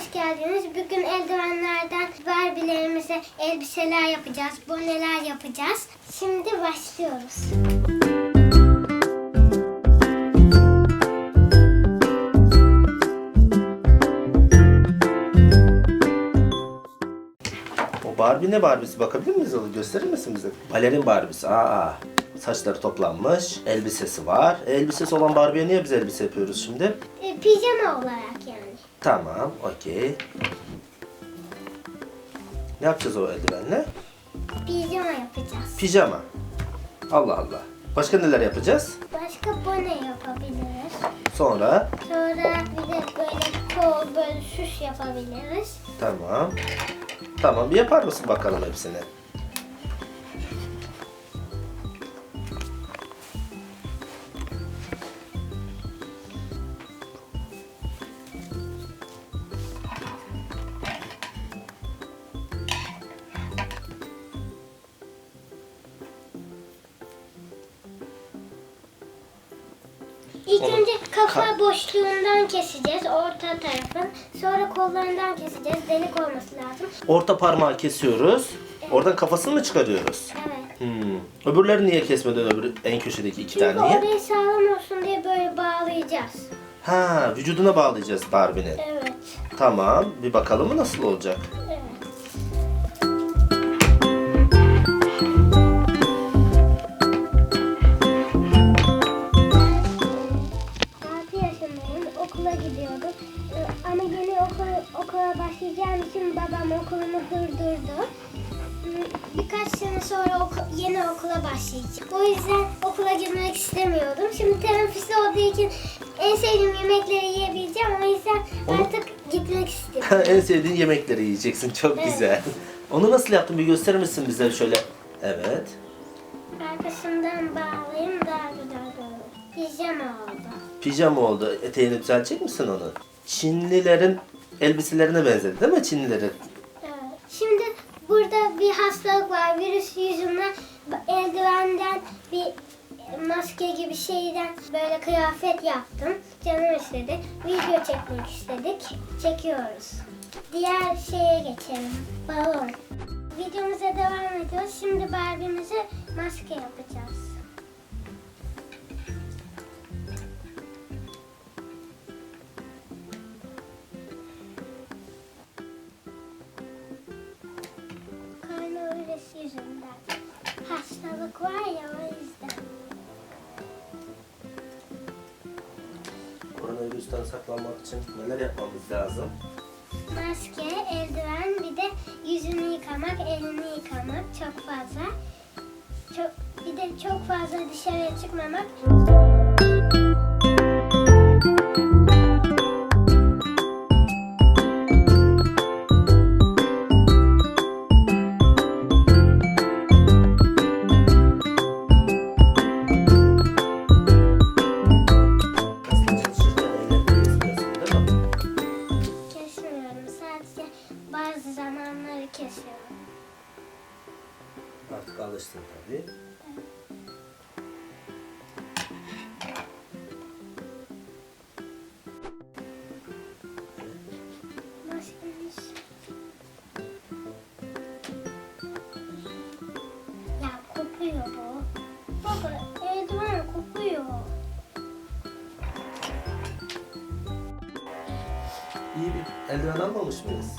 hoş geldiniz. Bugün eldivenlerden Barbie'lerimize elbiseler yapacağız, boneler yapacağız. Şimdi başlıyoruz. O Barbie ne Barbie'si bakabilir miyiz onu gösterir misin bize? Balerin Barbie'si. Aa, saçları toplanmış, elbisesi var. Elbisesi olan Barbie'ye niye biz elbise yapıyoruz şimdi? E, pijama olarak yani. Tamam, okey. Ne yapacağız o eldivenle? Pijama yapacağız. Pijama. Allah Allah. Başka neler yapacağız? Başka bone yapabiliriz. Sonra Sonra bir de böyle kol, böyle süs yapabiliriz. tamam. Tamam bir yapar mısın bakalım hepsini? İlk Onu- önce kafa Ka- boşluğundan keseceğiz, orta tarafın. Sonra kollarından keseceğiz, delik olması lazım. Orta parmağı kesiyoruz. Oradan kafasını mı çıkarıyoruz? Evet. Hmm. Öbürleri niye kesmeden öbür en köşedeki iki Çünkü tane niye? orayı sağlam olsun diye böyle bağlayacağız. Ha, vücuduna bağlayacağız Barbie'nin. Evet. Tamam, bir bakalım mı nasıl olacak? O yüzden okula gitmek istemiyordum. Şimdi teneffüs olduğu için en sevdiğim yemekleri yiyebileceğim. O yüzden Onu- artık gitmek istiyorum. en sevdiğin yemekleri yiyeceksin. Çok Evet. güzel. Onu nasıl yaptın bir gösterir misin bize şöyle? Evet. Arkasından bağlayayım daha güzel. Pijama oldu. Pijama oldu. Eteğini düzeltecek misin onu? Çinlilerin elbiselerine benzedi değil mi Çinlilerin? Evet. Şimdi burada bir hastalık var. Virüs yüzünden eldivenden bir maske gibi şeyden böyle kıyafet yaptım. Canım istedi. Video çekmek istedik. Çekiyoruz. Diğer şeye geçelim. Balon. Videomuza devam ediyoruz. Şimdi Barbie'mize maske yapacağız. Saklanmak için neler yapmamız lazım? Maske, eldiven, bir de yüzünü yıkamak, elini yıkamak çok fazla. Çok, bir de çok fazla dışarıya çıkmamak. İyi bir eldiven almamış mıyız?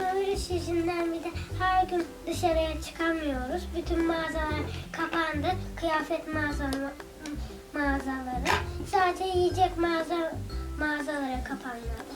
Koronavirüs yüzünden bir de her gün dışarıya çıkamıyoruz. Bütün mağazalar kapandı. Kıyafet mağazaları, mağazaları. Sadece yiyecek mağaza, mağazalara kapanmadı.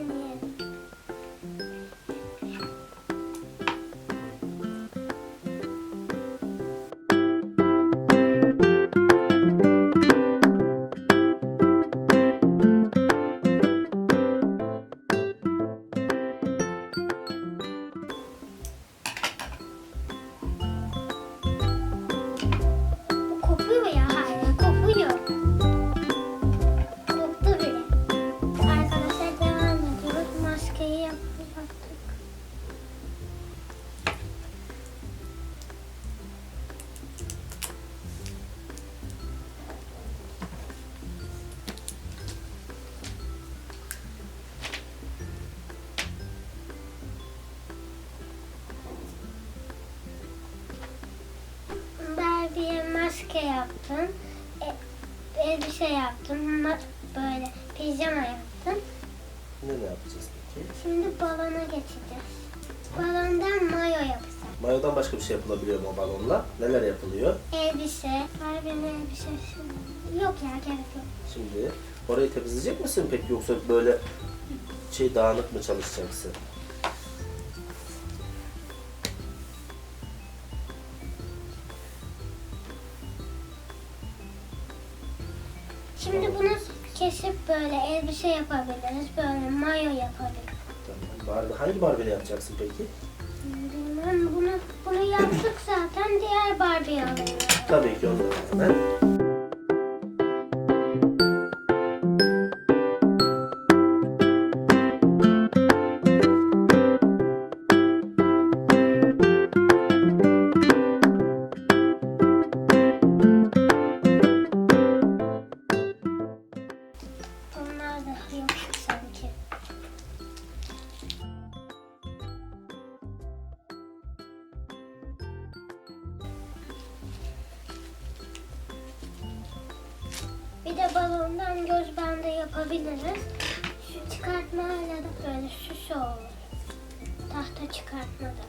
opinion. Maske yaptım. E, elbise yaptım. Böyle pijama yaptım. Ne yapacağız peki? Şimdi balona geçeceğiz. Balondan mayo yapacağız. Mayodan başka bir şey yapılabiliyor mu balonla? Neler yapılıyor? Elbise. Barbie'nin elbisesi. Yok ya gerek yok. Şimdi orayı temizleyecek misin peki yoksa böyle şey dağınık mı çalışacaksın? Kesip böyle elbise yapabiliriz. Böyle mayo yapabiliriz. Tamam. Barbie, hangi Barbie'ni yapacaksın peki? Bilmem bunu bunu yaptık zaten diğer Barbie alalım. Tabii ki onu hemen. Yapabiliriz. Şu çıkartmayla da böyle süs olur. Tahta çıkartmada.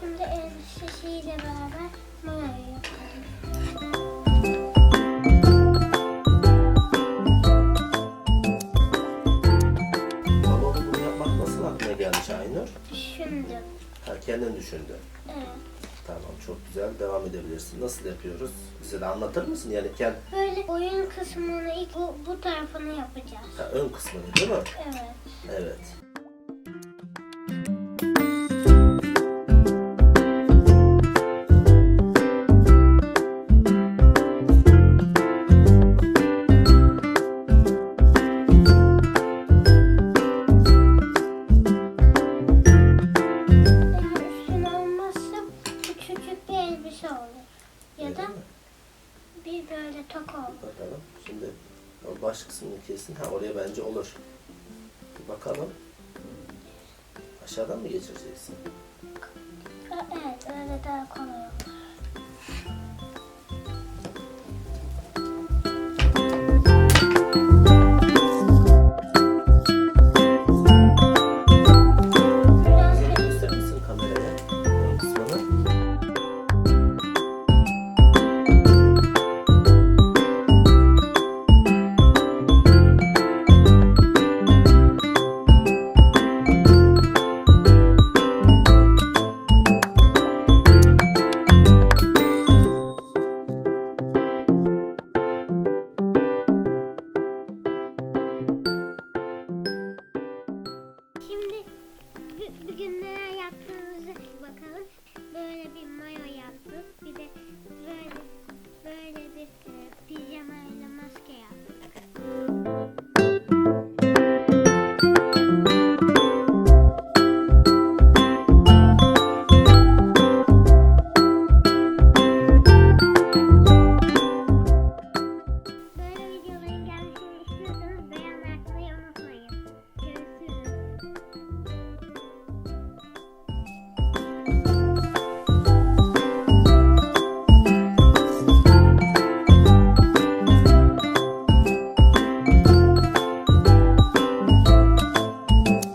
Şimdi elbisesiyle beraber mayoyu yapalım. Bunu yapmak nasıl aklına geldi Şahinur? Düşündüm. Ha, kendin düşündü. Evet. Çok güzel devam edebilirsin. Nasıl yapıyoruz? Bize de anlatır mısın? Yani kend, Böyle oyun kısmını ilk bu, bu tarafını yapacağız. ha, ön kısmını değil mi? Evet. Evet. Elbise olur. Ya da bir böyle toka olur. Bakalım. Şimdi o baş kısmını kesin. Ha oraya bence olur. Bir bakalım. Aşağıdan mı geçireceksin? Evet öyle daha kolay olur.